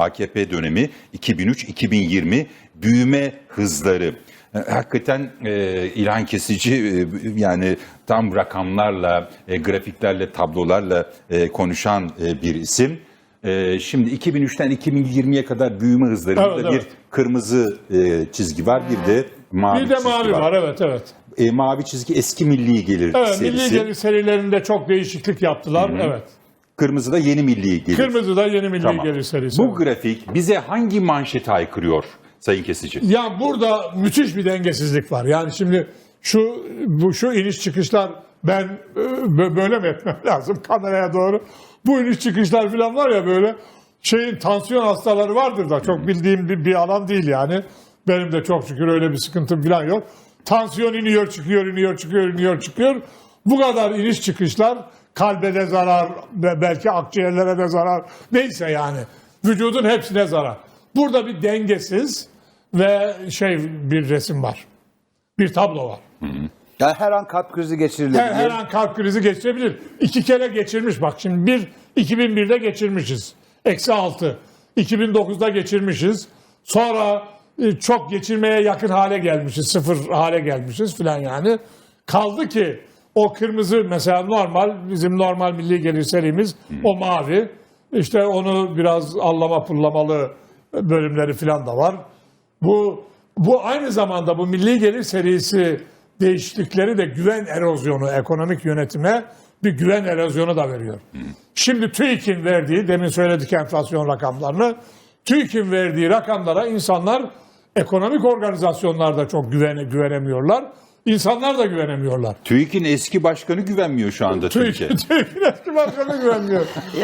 AKP dönemi 2003-2020 büyüme hızları. E, Hakikaten e, ilhan kesici e, yani tam rakamlarla, e, grafiklerle, tablolarla e, konuşan e, bir isim. E, şimdi 2003'ten 2020'ye kadar büyüme hızlarında Evet, bir evet. kırmızı e, çizgi var, bir de mavi Bir de çizgi mavi var. evet evet. E, mavi çizgi eski milli gelir Evet serisi. milli gelir serilerinde çok değişiklik yaptılar. Evet. Kırmızı da yeni milli gelir. Kırmızı da yeni milli Tamam. gelir serisi. Bu grafik bize hangi manşete aykırıyor Sayın Kesici? Ya burada müthiş bir dengesizlik var. Yani şimdi şu bu şu iniş çıkışlar ben e, bö- böyle mi etmem lazım kameraya doğru? Bu iniş çıkışlar falan var ya böyle şeyin tansiyon hastaları vardır da çok bildiğim bir, bir alan değil yani. Benim de çok şükür öyle bir sıkıntım falan yok. Tansiyon iniyor çıkıyor iniyor çıkıyor iniyor çıkıyor. Bu kadar iniş çıkışlar kalbe de zarar ve belki akciğerlere de zarar neyse yani vücudun hepsine zarar. Burada bir dengesiz ve şey bir resim var. Bir tablo var. Yani her an kalp krizi geçirilebilir. Her, her an kalp krizi geçirebilir. İki kere geçirmiş bak şimdi bir 2001'de geçirmişiz. Eksi 6. 2009'da geçirmişiz. Sonra e, çok geçirmeye yakın hale gelmişiz. Sıfır hale gelmişiz filan yani. Kaldı ki o kırmızı mesela normal bizim normal milli gelir serimiz o mavi. İşte onu biraz allama pullamalı bölümleri filan da var. Bu bu aynı zamanda bu milli gelir serisi değişiklikleri de güven erozyonu ekonomik yönetime bir güven erozyonu da veriyor. Şimdi TÜİK'in verdiği demin söyledik enflasyon rakamlarını TÜİK'in verdiği rakamlara insanlar ekonomik organizasyonlarda çok güvene, güvenemiyorlar. İnsanlar da güvenemiyorlar. TÜİK'in eski başkanı güvenmiyor şu anda TÜİK, Türkiye. TÜİK'in eski başkanı güvenmiyor.